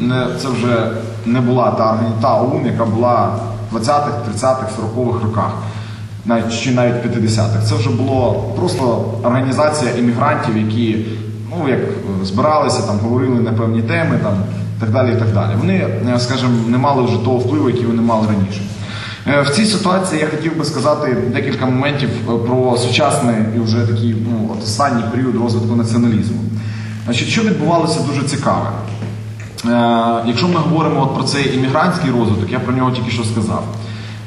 Не, це вже не була та, та ОУН, яка була в 20-х, 30-х, 40-х роках, навіть чи навіть 50-х. Це вже було просто організація іммігрантів, які ну як збиралися, там говорили на певні теми, там так далі. І так далі. Вони, е, скажімо, не мали вже того впливу, який вони мали раніше. Е, В цій ситуації я хотів би сказати декілька моментів е, про сучасний і вже такий ну, останній період розвитку націоналізму. Значить, що відбувалося дуже цікаве. Е, Якщо ми говоримо от про цей іммігрантський розвиток, я про нього тільки що сказав.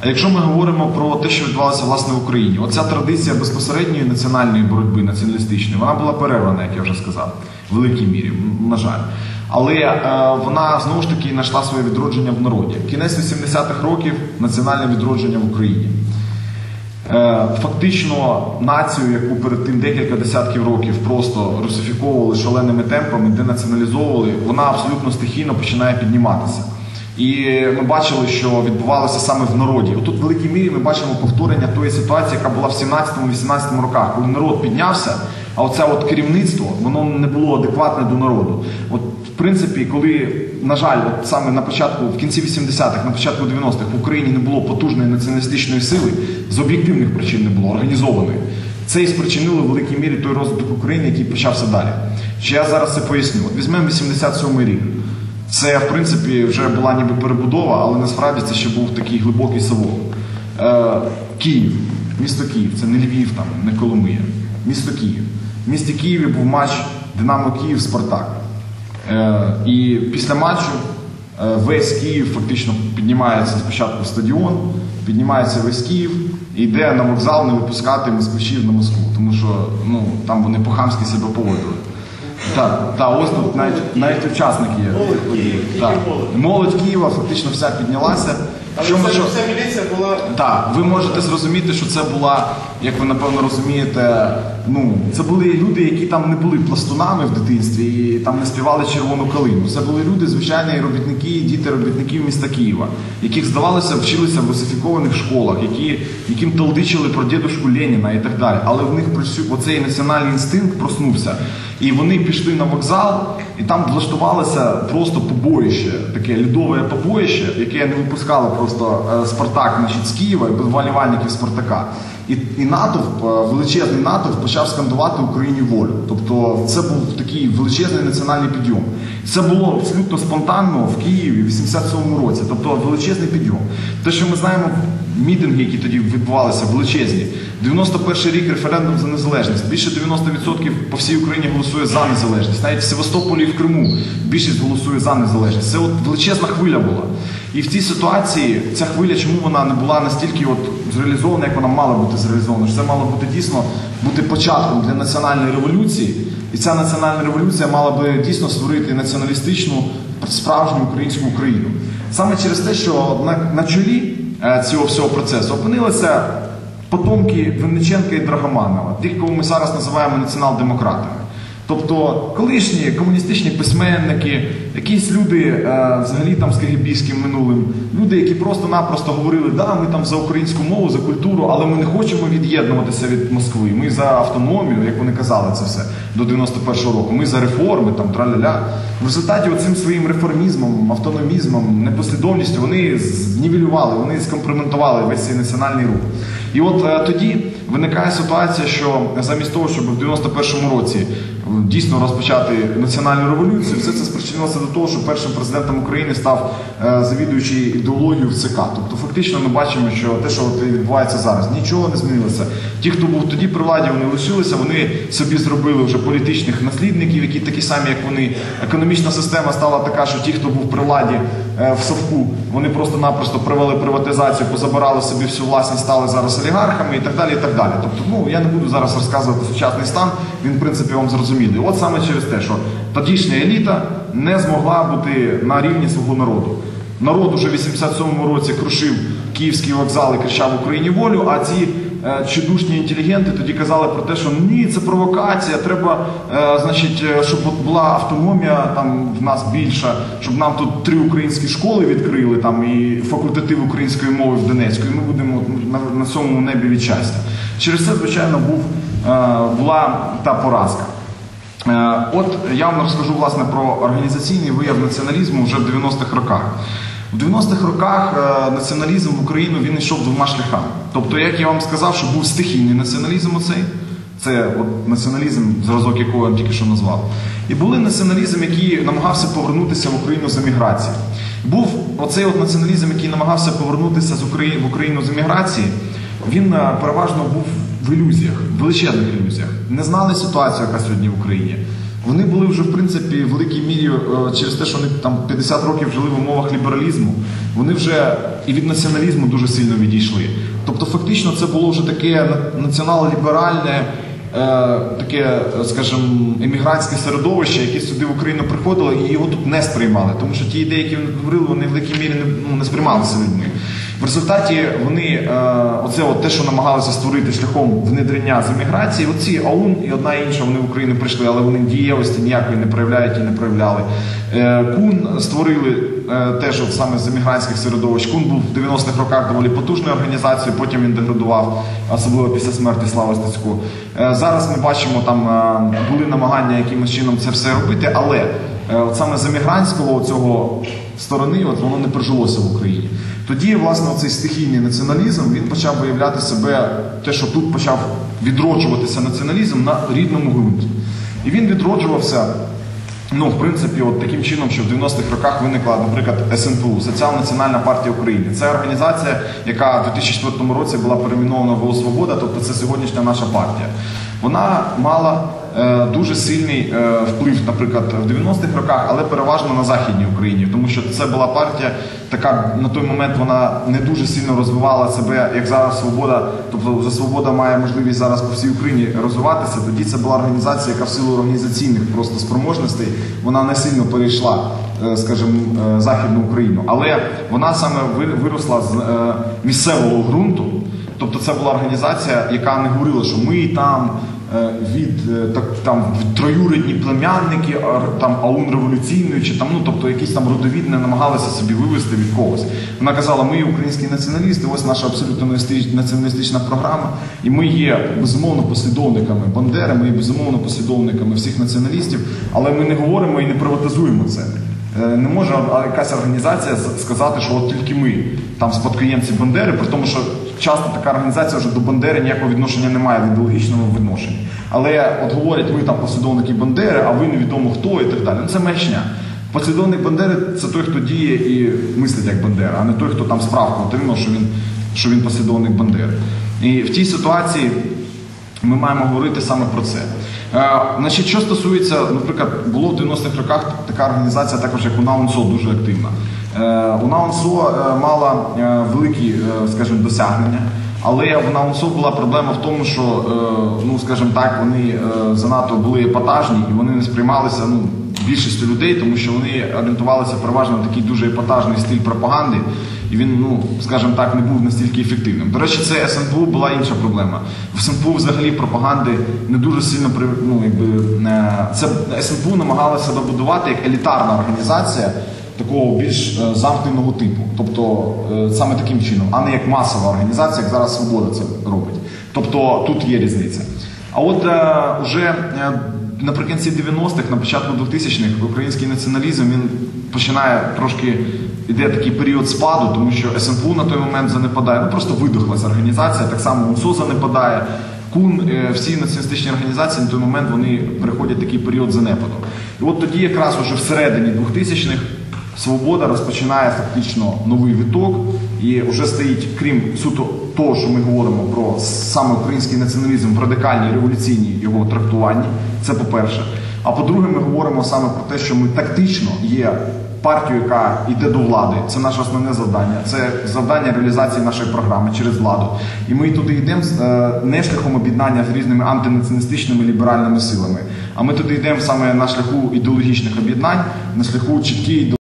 А якщо ми говоримо про те, що відбувалося власне в Україні, оця традиція безпосередньої національної боротьби, націоналістичної, вона була перервана, як я вже сказав, в великій мірі, на жаль. Але е, вона знову ж таки знайшла своє відродження в народі. Кінець 80-х років національне відродження в Україні. Е, Фактично націю, яку перед тим декілька десятків років просто русифіковували шаленими темпами, денаціоналізовували, вона абсолютно стихійно починає підніматися. І ми бачили, що відбувалося саме в народі. Отут в великій мірі ми бачимо повторення тої ситуації, яка була в 17-18 роках, коли народ піднявся, а оце от керівництво воно не було адекватне до народу. От в принципі, коли, на жаль, от саме на початку, в кінці 80-х, на початку 90-х в Україні не було потужної націоналістичної сили, з об'єктивних причин не було організованої. Це і спричинило в великій мірі той розвиток України, який почався далі. Ще я зараз це поясню. От візьмемо 87-й рік. Це, в принципі, вже була ніби перебудова, але насправді це ще був такий глибокий совок. Е, Київ, місто Київ, це не Львів, там, не Коломия. Місто Київ. В місті Києві був матч Динамо Київ Спартак. Е, і після матчу е, весь Київ фактично піднімається спочатку в стадіон, піднімається весь Київ і йде на вокзал не випускати москвичів на Москву, тому що ну, там вони по-хамськи себе поводили. Так, та ось тут навіть, навіть учасник є. Молодь Києва, Так. Молодь Києва фактично вся піднялася. Але Що вся, що- вся міліція була так, ви можете зрозуміти, що це була, як ви напевно розумієте, ну це були люди, які там не були пластунами в дитинстві і там не співали червону калину. Це були люди, звичайні робітники, діти робітників міста Києва, яких здавалося вчилися в русифікованих школах, які яким толдичили про дідушку Леніна і так далі. Але в них оцей національний інстинкт проснувся. І вони пішли на вокзал, і там влаштувалося просто побоїще, таке льодове побоїще, яке не випускало просто е, Спартак значить, з Києва і вболівальників Спартака. І, і натовп, е, величезний натовп почав скандувати Україні волю. Тобто це був такий величезний національний підйом. Це було абсолютно спонтанно в Києві в 87-му році. Тобто величезний підйом. Те, що ми знаємо, мітинги, які тоді відбувалися, величезні. 91 рік референдум за незалежність. Більше 90% по всій Україні голосує за незалежність. Навіть в Севастополі і в Криму більшість голосує за незалежність. Це от величезна хвиля була. І в цій ситуації ця хвиля, чому вона не була настільки от зреалізована, як вона мала бути зреалізована? Що це мало бути дійсно бути початком для національної революції. І ця національна революція мала би дійсно створити націоналістичну справжню українську Україну. Саме через те, що на, на чолі е, цього всього процесу опинилися потомки Винниченка і Драгоманова, тих, кого ми зараз називаємо націонал-демократами. Тобто колишні комуністичні письменники, якісь люди е, взагалі там з кагібійським минулим, люди, які просто-напросто говорили, да, ми там за українську мову, за культуру, але ми не хочемо від'єднуватися від Москви. Ми за автономію, як вони казали це все до 91-го року. Ми за реформи, там траля-ля. В результаті оцим своїм реформізмом, автономізмом, непослідовністю вони знівелювали, вони скомпроментували весь цей національний рух. І от е, тоді виникає ситуація, що замість того, щоб в 91-му році дійсно розпочати національну революцію, все це спричинилося до того, що першим президентом України став е, завідуючий ідеологією в ЦК. Тобто, фактично, ми бачимо, що те, що відбувається зараз, нічого не змінилося. Ті, хто був тоді при владі, вони лишилися, вони собі зробили вже політичних наслідників, які такі самі, як вони. Економічна система стала така, що ті, хто був при владі е, в Совку, вони просто-напросто провели приватизацію, позабирали собі всю власність, стали зараз олігархами і так далі. і так далі. Тобто, ну я не буду зараз розказувати сучасний стан, він в принципі вам зрозумілий. От саме через те, що тодішня еліта не змогла бути на рівні свого народу. Народ уже в 87-му році крушив київський вокзал і кричав Україні волю, а ці е, чудушні інтелігенти тоді казали про те, що ні, це провокація, треба, е, значить, е, щоб була автономія там в нас більша, щоб нам тут три українські школи відкрили там і факультатив української мови в Донецьку, і ми будемо на, на цьому небі від щастя. Через це, звичайно, був, була та поразка. Е, От я вам розкажу власне про організаційний вияв націоналізму вже в 90-х роках. В 90-х роках е, націоналізм в Україну він йшов двома шляхами. Тобто, як я вам сказав, що був стихійний націоналізм оцей, це от націоналізм, зразок якого я тільки що назвав. І були націоналізм, який намагався повернутися в Україну з еміграції. Був оцей от націоналізм, який намагався повернутися з України в Україну з еміграції. Він е, переважно був в ілюзіях, величезних ілюзіях. Не знали ситуацію, яка сьогодні в Україні. Вони були вже в принципі в великій мірі е, через те, що вони там 50 років жили в умовах лібералізму. Вони вже і від націоналізму дуже сильно відійшли. Тобто, фактично, це було вже таке на- націонал-ліберальне, е, таке, е, скажімо, емігрантське середовище, яке сюди в Україну приходило і його тут не сприймали. Тому що ті ідеї, які вони говорили, вони в великій мірі не, ну, не сприймалися людьми. В результаті вони е, оце от те, що намагалися створити шляхом внедрення з еміграції, оці АУН і одна інша, вони в Україну прийшли, але вони дієвості ніякої не проявляють і не проявляли. Е, Кун створили е, теж от саме з емігрантських середовищ. Кун був в 90-х роках доволі потужною організацією, потім він деградував, особливо після смерті Слави Стецько. Зараз ми бачимо, там були намагання якимось чином це все робити, але от саме з емігрантського цього сторони, от воно не прижилося в Україні. Тоді, власне, цей стихійний націоналізм він почав виявляти себе, те, що тут почав відроджуватися націоналізм на рідному ґрунті. І він відроджувався, ну, в принципі, от таким чином, що в 90-х роках виникла, наприклад, СНПУ, Соціал-Національна партія України. Це організація, яка в 2004 році була перейменована в «Голос Свобода, тобто це сьогоднішня наша партія. Вона мала е, дуже сильний е, вплив, наприклад, в 90-х роках, але переважно на Західній Україні, тому що це була партія, така на той момент вона не дуже сильно розвивала себе, як зараз свобода. Тобто вже свобода має можливість зараз по всій Україні розвиватися. Тоді це була організація, яка в силу організаційних просто спроможностей вона не сильно перейшла, е, скажімо, е, західну Україну, але вона саме виросла з е, місцевого ґрунту. Тобто це була організація, яка не говорила, що ми там е, від е, так там троюрідні племянники, там аун революційної, чи там ну тобто якісь там родовід не намагалися собі вивести від когось. Вона казала, ми українські націоналісти, ось наша абсолютно націоналістична програма, і ми є безумовно послідовниками Бандери, ми є безумовно послідовниками всіх націоналістів, але ми не говоримо і не приватизуємо це. Е, Не може якась організація сказати, що от тільки ми там спадкоємці Бандери, при тому, що часто така організація вже до Бандери ніякого відношення не має в ідеологічному відношенні. Але от говорять, ви там послідовники Бандери, а ви невідомо хто і так далі. Ну це мечня. Послідовник Бандери це той, хто діє і мислить як Бандера, а не той, хто там справку отримав, що він, що він послідовник Бандери. І в тій ситуації ми маємо говорити саме про це. Е, значить, що стосується, наприклад, було в 90-х роках така організація, також як УНАУНСО, дуже активна. Е, УНАУНСО е, мала е, великі, скажімо, досягнення. Але в НАУНСО була проблема в тому, що, ну скажімо так, вони занадто були епатажні і вони не сприймалися ну, більшістю людей, тому що вони орієнтувалися переважно на такий дуже епатажний стиль пропаганди, і він, ну скажімо так, не був настільки ефективним. До речі, це СНПУ була інша проблема. В СНПУ взагалі пропаганди не дуже сильно ну, якби це СНПУ намагалася добудувати як елітарна організація. Такого більш е, замкненого типу, тобто е, саме таким чином, а не як масова організація, як зараз свобода це робить. Тобто тут є різниця. А от е, уже е, наприкінці 90-х, на початку 2000-х, український націоналізм він починає трошки йде такий період спаду, тому що СНПУ на той момент занепадає. Ну просто видохлася організація, так само УНСО занепадає. Кун, всі націоналістичні організації на той момент вони переходять такий період занепаду. І от тоді, якраз уже всередині 2000-х, Свобода розпочинає фактично новий виток і вже стоїть, крім суто того, що ми говоримо про саме український націоналізм в радикальній революційній його трактуванні. Це по-перше. А по-друге, ми говоримо саме про те, що ми тактично є партією, яка йде до влади. Це наше основне завдання. Це завдання реалізації нашої програми через владу. І ми туди йдемо е, не шляхом об'єднання з різними антинаціоналістичними ліберальними силами, а ми туди йдемо саме на шляху ідеологічних об'єднань, на шляху чіткій